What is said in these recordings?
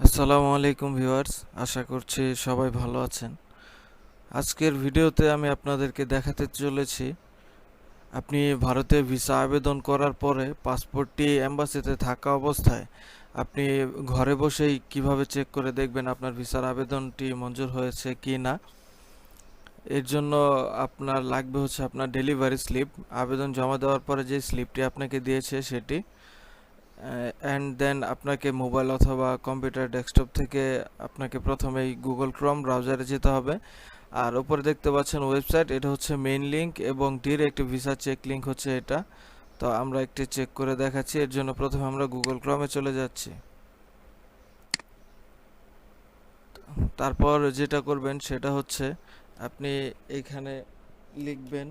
আসসালামু আলাইকুম ভিউয়ার্স, আশা করছি সবাই ভালো আছেন। আজকের ভিডিওতে আমি আপনাদেরকে দেখাতে চলেছি, আপনি ভারতে ভিসা আবেদন করার পরে পাসপোর্টটি এম্বাসিতে থাকা অবস্থায় আপনি ঘরে বসেই কীভাবে চেক করে দেখবেন আপনার ভিসার আবেদনটি মঞ্জুর হয়েছে কি না। এর জন্য আপনার লাগবে হচ্ছে আপনার ডেলিভারি স্লিপ, আবেদন জমা দেওয়ার পরে যে স্লিপটি আপনাকে দিয়েছে সেটি অ্যান্ড দেন আপনাকে মোবাইল অথবা কম্পিউটার ডেস্কটপ থেকে আপনাকে প্রথমেই গুগল ক্রোম ব্রাউজারে যেতে হবে। আর উপরে দেখতে পাচ্ছেন ওয়েবসাইট এটা হচ্ছে মেইন লিংক এবং ডিরেক্ট ভিসা চেক লিংক হচ্ছে এটা। তো আমরা একটি চেক করে দেখাচ্ছি, এর জন্য প্রথমে আমরা গুগল ক্রমে চলে যাচ্ছি। তারপর যেটা করবেন সেটা হচ্ছে আপনি এখানে লিখবেন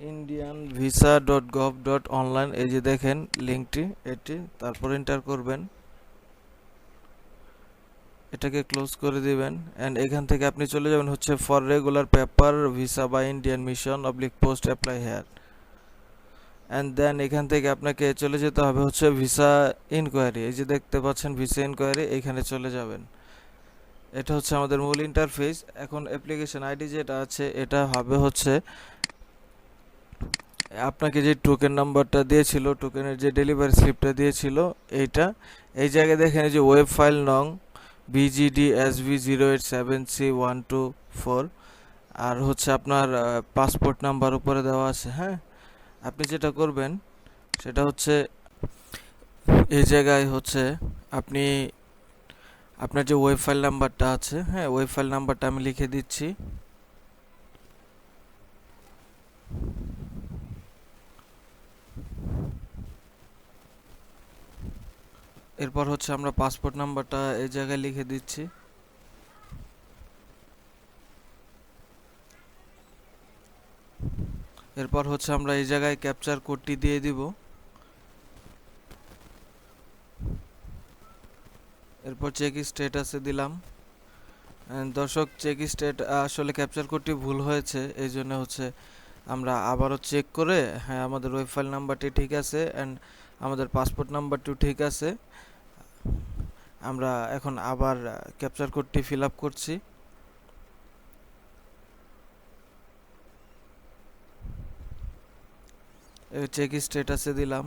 Indian visa dot gov dot online এই যে দেখেন লিঙ্কটি এটি, তারপর এন্টার করবেন। এটাকে ক্লোজ করে দিবেন। অ্যান্ড এখান থেকে আপনি চলে যাবেন হচ্ছে ফর রেগুলার পেপার ভিসা বা Indian mission oblique post apply here and then এখান থেকে আপনাকে চলে যেতে হবে হচ্ছে ভিসা ইনকোয়ারি এই যে দেখতে পাচ্ছেন ভিসা ইনকোয়ারি এখানে চলে যাবেন। এটা হচ্ছে আমাদের মূল ইন্টারফেস এখন অ্যাপ্লিকেশন আইডি যেটা আছে, এটা হবে হচ্ছে আপনাকে যে টোকেন নাম্বারটা দিয়েছিল টোকেনের যে ডেলিভারি স্লিপটা দিয়েছিল, এইটা। এই জায়গায় দেখেন যে ওয়েব ফাইল নং BGD S V zero eight seven C one two four আর হচ্ছে আপনার পাসপোর্ট নাম্বার উপরে দেওয়া আছে হ্যাঁ? আপনি যেটা করবেন, সেটা হচ্ছে এই জায়গায় হচ্ছে আপনি, আপনার যে ওয়েব ফাইল নাম্বারটা আছে হ্যাঁ ওয়েব ফাইল নাম্বারটা আমি লিখে দিচ্ছি। এরপর হচ্ছে আমরা পাসপোর্ট নাম্বারটা এই জায়গায় লিখে দিচ্ছি। এরপর হচ্ছে আমরা এই জায়গায় ক্যাপচার কোডটি দিয়ে দিব। এরপর চেক স্টেটাসে দিলাম। দর্শক চেক স্টেট আসলে ক্যাপচার কোডটি ভুল হয়েছে, এই জন্য হচ্ছে আমরা আবারও চেক করে হ্যাঁ আমাদের ওয়েব ফাইল নাম্বারটি ঠিক আছে। অ্যান্ড আমাদের পাসপোর্ট নাম্বারটিও ঠিক আছে। আমরা এখন আবার ক্যাপচার কোডটি ফিল আপ করছি। চেক স্টেটাসে দিলাম।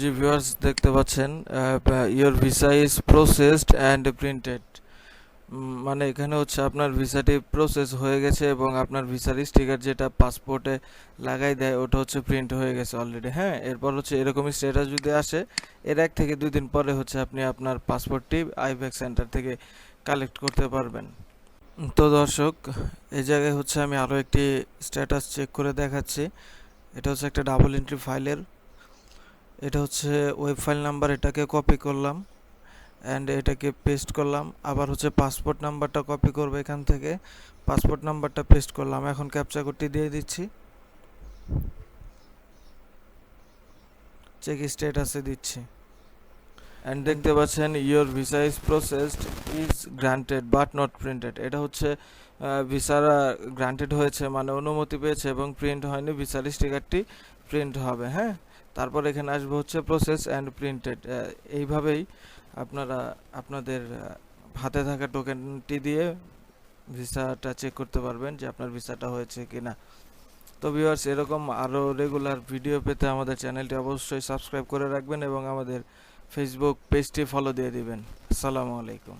যে ভিউয়ার্স দেখতে পাচ্ছেন your visa is processed and printed মানে এখানে হচ্ছে আপনার ভিসাটি প্রসেস হয়ে গেছে এবং আপনার ভিসার স্টিকার যেটা পাসপোর্টে লাগাই দেয়, ওটা হচ্ছে প্রিন্ট হয়ে গেছে অলরেডি হ্যাঁ? এরপর হচ্ছে এরকমই স্ট্যাটাস যদি আসে, এর এক থেকে দুই দিন পরে হচ্ছে আপনি আপনার পাসপোর্টটি আইব্যাক সেন্টার থেকে কালেক্ট করতে পারবেন। তো দর্শক, এই জায়গায় হচ্ছে আমি আরও একটি স্ট্যাটাস চেক করে দেখাচ্ছি। এটা হচ্ছে একটা ডাবল এন্ট্রি ফাইলের এটা হচ্ছে ওয়েব ফাইল নাম্বার এটাকে কপি করলাম। অ্যান্ড এটাকে পেস্ট করলাম। আবার হচ্ছে পাসপোর্ট নাম্বারটা কপি করব এখান থেকে। পাসপোর্ট নাম্বারটা পেস্ট করলাম। এখন ক্যাপচা কোডটি দিয়ে দিচ্ছি। চেক স্টেটাসে দিচ্ছি। অ্যান্ড দেখতে পাচ্ছেন your visa is processed is granted but not printed এটা হচ্ছে ভিসার গ্রান্টেড হয়েছে মানে অনুমতি পেয়েছে এবং প্রিন্ট হয়নি। ভিসার স্টিকারটি প্রিন্ট হবে হ্যাঁ? তারপর এখানে আসবে হচ্ছে প্রসেস অ্যান্ড প্রিন্টেড এইভাবেই আপনারা, আপনাদের হাতে থাকা টোকেনটি দিয়ে ভিসাটা চেক করতে পারবেন যে আপনার ভিসাটা হয়েছে কি না তো ভিউয়ার্স এরকম আরও রেগুলার ভিডিও পেতে আমাদের চ্যানেলটি অবশ্যই সাবস্ক্রাইব করে রাখবেন এবং আমাদের ফেসবুক পেজটি ফলো দিয়ে দিবেন। আসসালামু আলাইকুম।